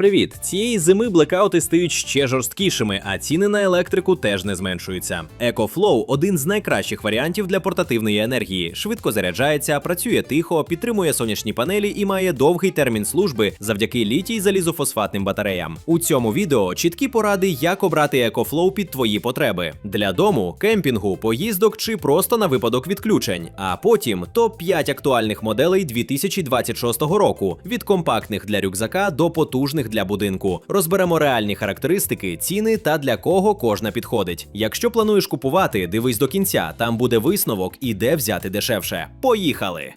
привіт! Цієї зими блекаути стають ще жорсткішими, а ціни на електрику теж не зменшуються. EcoFlow – один з найкращих варіантів для портативної енергії. Швидко заряджається, працює тихо, підтримує сонячні панелі і має довгий термін служби завдяки літій залізофосфатним батареям. У цьому відео чіткі поради, як обрати EcoFlow під твої потреби для дому, кемпінгу, поїздок чи просто на випадок відключень. А потім топ 5 актуальних моделей 2026 року від компактних для рюкзака до потужних для будинку. Розберемо реальні характеристики, ціни та для кого кожна підходить. Якщо плануєш купувати, дивись до кінця, там буде висновок і де взяти дешевше. Поїхали!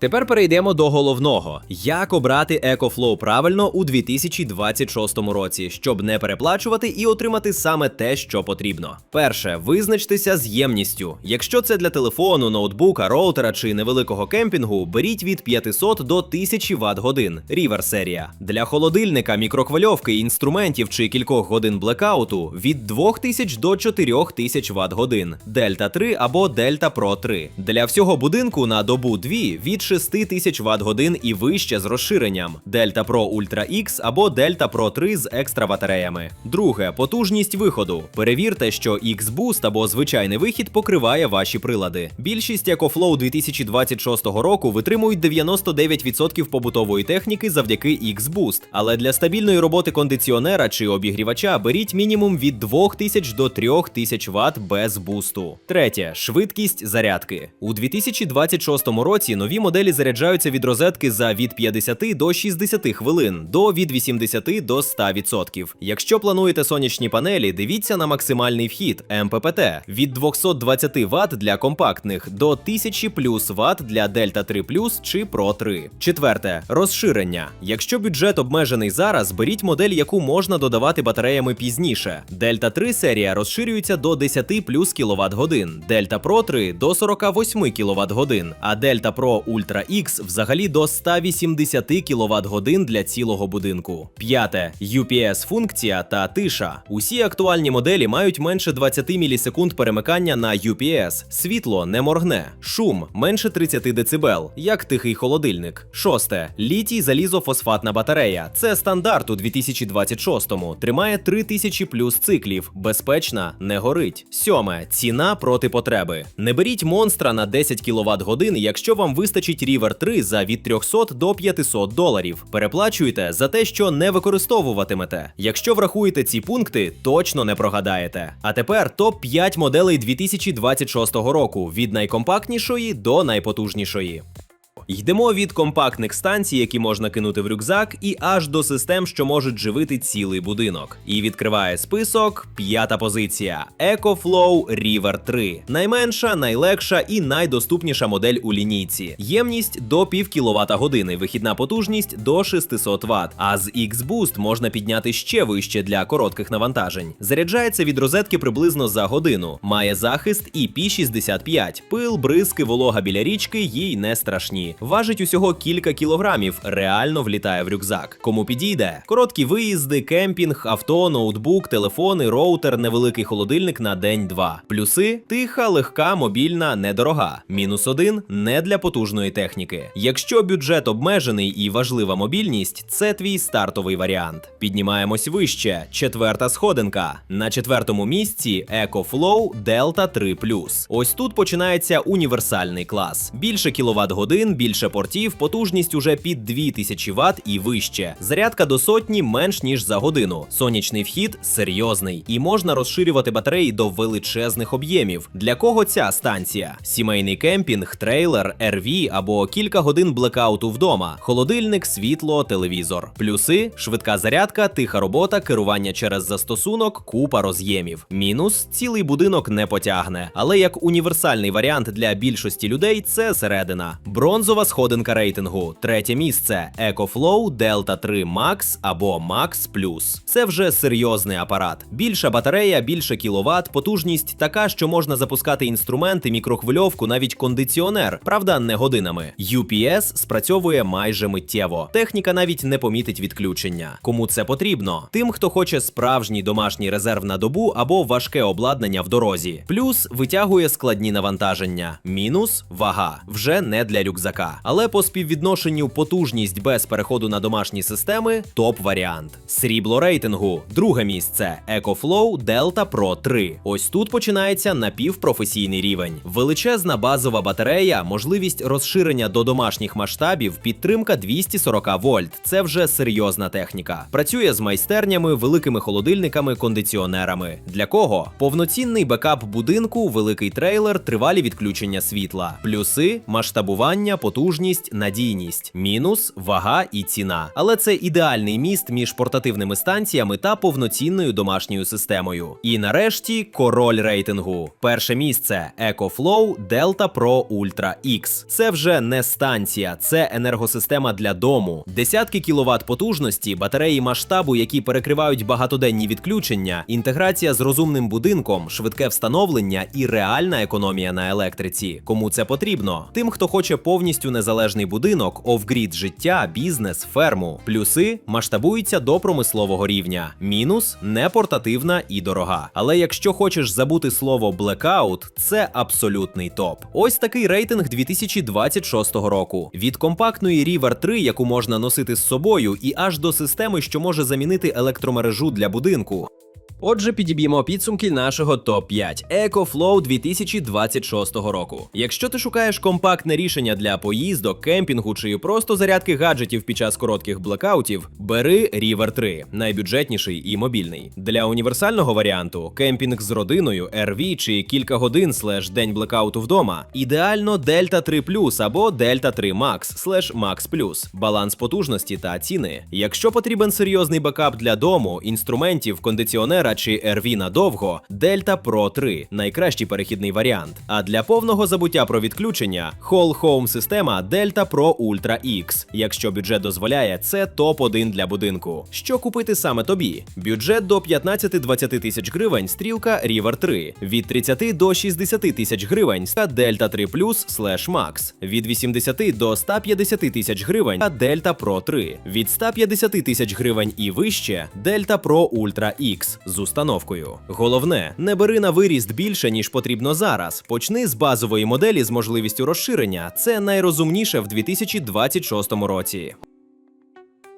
Тепер перейдемо до головного: як обрати EcoFlow правильно у 2026 році, щоб не переплачувати і отримати саме те, що потрібно. Перше, визначтеся з ємністю. Якщо це для телефону, ноутбука, роутера чи невеликого кемпінгу, беріть від 500 до 1000 Вт годин. Рівер серія. Для холодильника, мікрохвильовки, інструментів чи кількох годин блекауту від 2000 до 4000 Вт годин. Дельта 3 або Дельта Pro 3. Для всього будинку на добу 2 від 6000 Вт годин і вище з розширенням Delta Pro Ultra X або Delta Pro 3 з екстра батареями. Друге потужність виходу. Перевірте, що X-Boost або звичайний вихід покриває ваші прилади. Більшість EcoFlow 2026 року витримують 99% побутової техніки завдяки X-Boost, але для стабільної роботи кондиціонера чи обігрівача беріть мінімум від 2000 до 3000 Вт без бусту. Третє швидкість зарядки. У 2026 році нові моделі заряджаються від розетки за від 50 до 60 хвилин, до від 80 до 100%. Якщо плануєте сонячні панелі, дивіться на максимальний вхід МППТ від 220 Вт для компактних до 1000 плюс Вт для Delta 3 Plus чи Pro 3. Четверте розширення. Якщо бюджет обмежений зараз, беріть модель, яку можна додавати батареями пізніше. Delta 3 серія розширюється до 10 плюс кВт годин, Delta Pro 3 до 48 кВт годин, а Delta Pro Ultra X взагалі до 180 кВт годин для цілого будинку. П'яте UPS функція та тиша. Усі актуальні моделі мають менше 20 мілісекунд перемикання на UPS. Світло не моргне, шум менше 30 дБ, як тихий холодильник. Шосте літій залізофосфатна батарея. Це стандарт у 2026-му. Тримає 3000 плюс циклів. Безпечна, не горить. Сьоме ціна проти потреби. Не беріть монстра на 10 кВт годин, якщо вам вистачить River 3 за від 300 до 500 доларів. Переплачуйте за те, що не використовуватимете. Якщо врахуєте ці пункти, точно не прогадаєте. А тепер топ 5 моделей 2026 року від найкомпактнішої до найпотужнішої. Йдемо від компактних станцій, які можна кинути в рюкзак, і аж до систем, що можуть живити цілий будинок. І відкриває список п'ята позиція EcoFlow River 3. Найменша, найлегша і найдоступніша модель у лінійці. Ємність до пів кВт години, вихідна потужність до 600 Вт. А з X-Boost можна підняти ще вище для коротких навантажень. Заряджається від розетки приблизно за годину. Має захист IP65. Пил, бризки, волога біля річки їй не страшні. Важить усього кілька кілограмів, реально влітає в рюкзак. Кому підійде? Короткі виїзди, кемпінг, авто, ноутбук, телефони, роутер, невеликий холодильник на день-два. Плюси тиха, легка, мобільна, недорога. Мінус один не для потужної техніки. Якщо бюджет обмежений і важлива мобільність, це твій стартовий варіант. Піднімаємось вище. Четверта сходинка. На четвертому місці EcoFlow Delta 3 Ось тут починається універсальний клас. Більше кіловат годин, більше портів, потужність уже під 2000 Вт і вище. Зарядка до сотні менш ніж за годину. Сонячний вхід серйозний і можна розширювати батареї до величезних об'ємів. Для кого ця станція? Сімейний кемпінг, трейлер, RV або кілька годин блекауту вдома, холодильник, світло, телевізор. Плюси швидка зарядка, тиха робота, керування через застосунок, купа роз'ємів. Мінус цілий будинок не потягне. Але як універсальний варіант для більшості людей це середина. Бронзова сходинка рейтингу. Третє місце EcoFlow Delta 3 Max або Max Plus. Це вже серйозний апарат. Більша батарея, більше кіловат, потужність така, що можна запускати інструменти, мікрохвильовку, навіть кондиціонер. Правда, не годинами. UPS спрацьовує майже миттєво. Техніка навіть не помітить відключення. Кому це потрібно? Тим, хто хоче справжній домашній резерв на добу або важке обладнання в дорозі. Плюс витягує складні навантаження. Мінус вага вже не для рюкзака. Далека. Але по співвідношенню потужність без переходу на домашні системи топ варіант. Срібло рейтингу, друге місце EcoFlow Delta Pro 3. Ось тут починається напівпрофесійний рівень. Величезна базова батарея, можливість розширення до домашніх масштабів, підтримка 240 вольт. Це вже серйозна техніка. Працює з майстернями, великими холодильниками, кондиціонерами. Для кого? Повноцінний бекап будинку, великий трейлер, тривалі відключення світла. Плюси масштабування, потужність, надійність. Мінус вага і ціна. Але це ідеальний міст між портативними станціями та повноцінною домашньою системою. І нарешті король рейтингу. Перше місце EcoFlow Delta Pro Ultra X. Це вже не станція, це енергосистема для дому. Десятки кіловат потужності, батареї масштабу, які перекривають багатоденні відключення, інтеграція з розумним будинком, швидке встановлення і реальна економія на електриці. Кому це потрібно? Тим, хто хоче повністю незалежний будинок, офгрід життя, бізнес, ферму. Плюси масштабуються до промислового рівня. Мінус не портативна і дорога. Але якщо хочеш забути слово blackout, це абсолютний топ. Ось такий рейтинг 2026 року. Від компактної River 3, яку можна носити з собою, і аж до системи, що може замінити електромережу для будинку. Отже, підіб'ємо підсумки нашого топ-5 EcoFlow 2026 року. Якщо ти шукаєш компактне рішення для поїздок, кемпінгу чи просто зарядки гаджетів під час коротких блекаутів, бери River 3, найбюджетніший і мобільний. Для універсального варіанту кемпінг з родиною, RV чи кілька годин слеш день блекауту вдома. Ідеально Delta 3 Plus або Delta 3 Max слеш Max Plus. Баланс потужності та ціни. Якщо потрібен серйозний бекап для дому, інструментів, кондиціонера чи RV надовго, Delta Pro 3 найкращий перехідний варіант. А для повного забуття про відключення Whole Home система Delta Pro Ultra X. Якщо бюджет дозволяє, це топ-1 для будинку. Що купити саме тобі? Бюджет до 15-20 тисяч гривень, стрілка River 3. Від 30 до 60 тисяч гривень та Delta 3 Plus slash Max. Від 80 до 150 тисяч гривень та Delta Pro 3. Від 150 тисяч гривень і вище Delta Pro Ultra X з установкою. Головне, не бери на виріст більше, ніж потрібно зараз. Почни з базової моделі з можливістю розширення. Це найрозумніше в 2026 році.